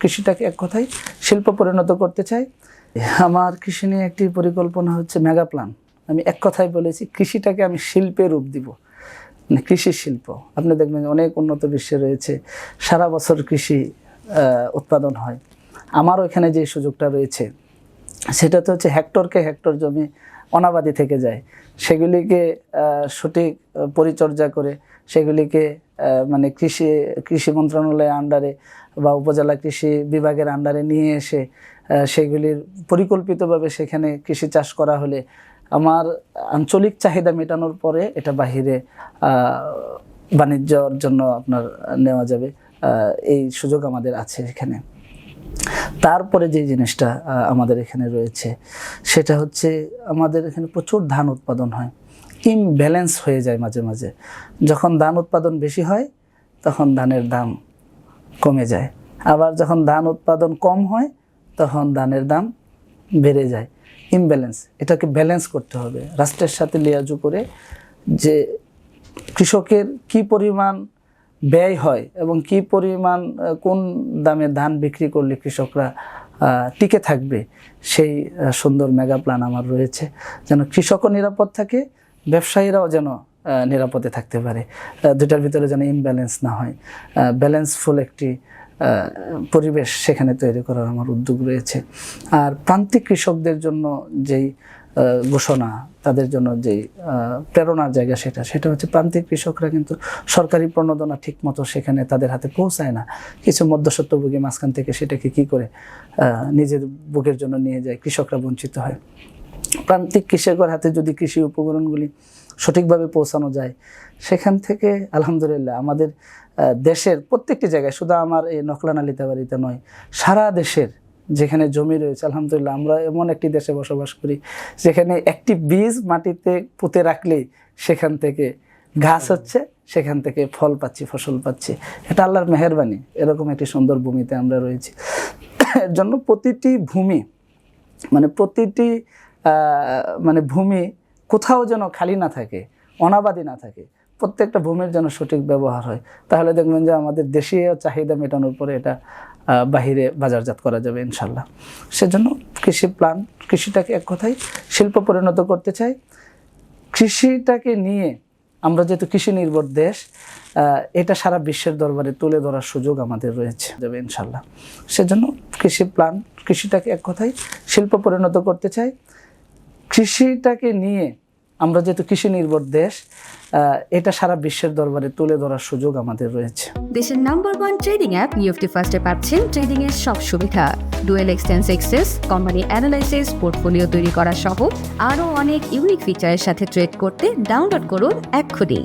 কৃষিটাকে এক কথায় শিল্প পরিণত করতে চাই আমার কৃষি নিয়ে একটি পরিকল্পনা হচ্ছে মেগা প্ল্যান আমি এক কথায় বলেছি, কৃষিটাকে আমি শিল্পে রূপ দিব। মানে কৃষি শিল্প। আপনি দেখবেন অনেক উন্নত বিশ্বে রয়েছে, সারা বছর কৃষি উৎপাদন হয়। আমারও এখানে যে সুযোগটা রয়েছে, সেটা তো হচ্ছে হেক্টরকে হেক্টর জমি অনাবাদি থেকে যায়। সেগুলিকে সঠিক পরিচর্যা করে, সেগুলিকে মানে কৃষি কৃষি মন্ত্রণালয়ের আন্ডারে বা উপজেলা কৃষি বিভাগের আন্ডারে নিয়ে এসে সেগুলির পরিকল্পিতভাবে সেখানে কৃষি চাষ করা হলে আমার আঞ্চলিক চাহিদা মেটানোর পরে এটা বাহিরে বাণিজ্যর জন্য আপনার নেওয়া যাবে এই সুযোগ আমাদের আছে এখানে। তারপরে যে জিনিসটা আমাদের এখানে রয়েছে, সেটা হচ্ছে আমাদের এখানে প্রচুর ধান উৎপাদন হয়। ইমব্যালেন্স হয়ে যায় মাঝে মাঝে। যখন ধান উৎপাদন বেশি হয়, তখন ধানের দাম কমে যায়। আবার যখন ধান উৎপাদন কম হয়, তখন ধানের দাম বেড়ে যায়। ইমব্যালেন্স, এটাকে ব্যালেন্স করতে হবে। রাষ্ট্রের সাথে লিয়াজু করে যে কৃষকের কি পরিমাণ ব্যয় হয় এবং কি পরিমাণ কোন দামে ধান বিক্রি করলে কৃষকরা টিকে থাকবে, সেই সুন্দর মেগা প্ল্যান আমার রয়েছে। যেন কৃষকও নিরাপদ থাকে ব্যবসায়ীরাও যেন নিরাপদে থাকতে পারে। দুটার ভিতরে যেন ইমব্যালেন্স না হয়। ব্যালেন্সফুল একটি পরিবেশ সেখানে তৈরি করার আমার উদ্যোগ রয়েছে। আর প্রান্তিক কৃষকদের জন্য যেই ঘোষণা তাদের জন্য আহ, প্রেরণার জায়গা সেটা সেটা হচ্ছে প্রান্তিক কৃষকরা কিন্তু সরকারি প্রণোদনা ঠিক মতো সেখানে তাদের হাতে পৌঁছায় না। কিছু মধ্যস্বত্বভোগী মাঝখান থেকে সেটাকে কি করে নিজের বুকের জন্য নিয়ে যায় কৃষকরা বঞ্চিত হয়। প্রান্তিক কৃষকের হাতে যদি কৃষি উপকরণগুলি সঠিকভাবে পৌঁছানো যায়, সেখান থেকে আলহামদুলিল্লাহ আমাদের দেশের প্রত্যেকটি জায়গায়, শুধু আমার এই নকলানা লিতাবাড়িতে নয়, সারা দেশের যেখানে জমি রয়েছে, আলহামদুলিল্লাহ আমরা এমন একটি দেশে বসবাস করি, যেখানে একটি বীজ মাটিতে পুঁতে রাখলেই সেখান থেকে ঘাস হচ্ছে, সেখান থেকে ফল পাচ্ছি, ফসল পাচ্ছি। এটা আল্লাহর মেহরবানি, এরকম একটি সুন্দর ভূমিতে আমরা রয়েছি। এর জন্য প্রতিটি ভূমি মানে প্রতিটি মানে ভূমি কোথাও যেন খালি না থাকে, অনাবাদী না থাকে, প্রত্যেকটা ভূমির যেন সঠিক ব্যবহার হয়। তাহলে দেখবেন যে আমাদের দেশীয় চাহিদা মেটানোর পরে এটা বাহিরে বাজারজাত করা যাবে ইনশাল্লাহ। সেজন্য কৃষি প্ল্যান কৃষিটাকে এক কথায় শিল্প পরিণত করতে চাই। কৃষিটাকে নিয়ে আমরা যেহেতু কৃষি নির্ভর দেশ এটা সারা বিশ্বের দরবারে তুলে ধরার সুযোগ আমাদের রয়েছে, যাবে ইনশাল্লাহ। সেজন্য কৃষি প্ল্যান কৃষিটাকে এক কথায় শিল্প পরিণত করতে চাই। কৃষিটাকে নিয়ে আমরা যেহেতু কৃষি নির্ভর দেশ এটা সারা বিশ্বের দরবারে তুলে ধরার সুযোগ আমাদের রয়েছে। দেশের number one trading app UFT ফার্স্টে পাচ্ছেন ট্রেডিং এর সব সুবিধা। ডুয়েল এক্সটেন্স এক্সেস কোম্পানি অ্যানালাইসিস পোর্টফোলিও তৈরি করা সহ আরও অনেক ইউনিক ফিচারের সাথে ট্রেড করতে ডাউনলোড করুন এক্ষুনি।